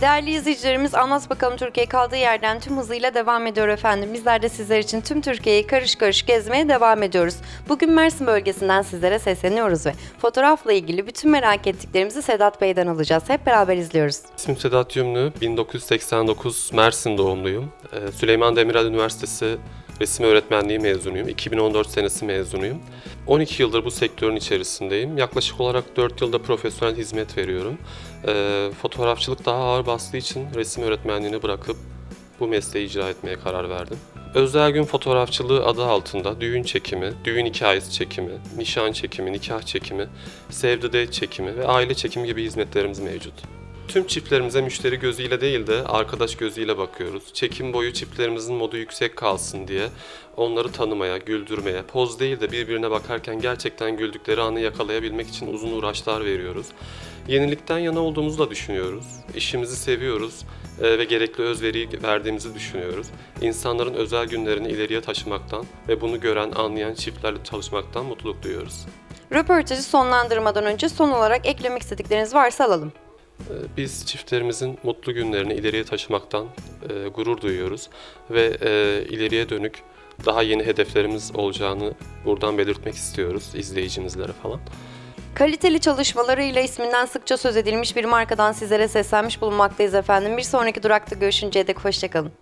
Değerli izleyicilerimiz Anlat Bakalım Türkiye kaldığı yerden tüm hızıyla devam ediyor efendim. Bizler de sizler için tüm Türkiye'yi karış karış gezmeye devam ediyoruz. Bugün Mersin bölgesinden sizlere sesleniyoruz ve fotoğrafla ilgili bütün merak ettiklerimizi Sedat Bey'den alacağız. Hep beraber izliyoruz. İsmim Sedat Yümlü, 1989 Mersin doğumluyum. Ee, Süleyman Demirel Üniversitesi resim öğretmenliği mezunuyum. 2014 senesi mezunuyum. 12 yıldır bu sektörün içerisindeyim. Yaklaşık olarak 4 yılda profesyonel hizmet veriyorum. Ee, Fotoğrafçılık daha ağır bastığı için resim öğretmenliğini bırakıp bu mesleği icra etmeye karar verdim. Özel gün fotoğrafçılığı adı altında düğün çekimi, düğün hikayesi çekimi, nişan çekimi, nikah çekimi, date çekimi ve aile çekimi gibi hizmetlerimiz mevcut. Tüm çiftlerimize müşteri gözüyle değil de arkadaş gözüyle bakıyoruz. Çekim boyu çiftlerimizin modu yüksek kalsın diye onları tanımaya, güldürmeye, poz değil de birbirine bakarken gerçekten güldükleri anı yakalayabilmek için uzun uğraşlar veriyoruz. Yenilikten yana olduğumuzu da düşünüyoruz. İşimizi seviyoruz e, ve gerekli özveriyi verdiğimizi düşünüyoruz. İnsanların özel günlerini ileriye taşımaktan ve bunu gören, anlayan çiftlerle çalışmaktan mutluluk duyuyoruz. Röportajı sonlandırmadan önce son olarak eklemek istedikleriniz varsa alalım. Ee, Biz çiftlerimizin mutlu günlerini ileriye taşımaktan e, gurur duyuyoruz ve e, ileriye dönük daha yeni hedeflerimiz olacağını buradan belirtmek istiyoruz izleyicimizlere falan. Kaliteli çalışmalarıyla isminden sıkça söz edilmiş bir markadan sizlere seslenmiş bulunmaktayız efendim. Bir sonraki durakta görüşünceye dek hoşçakalın.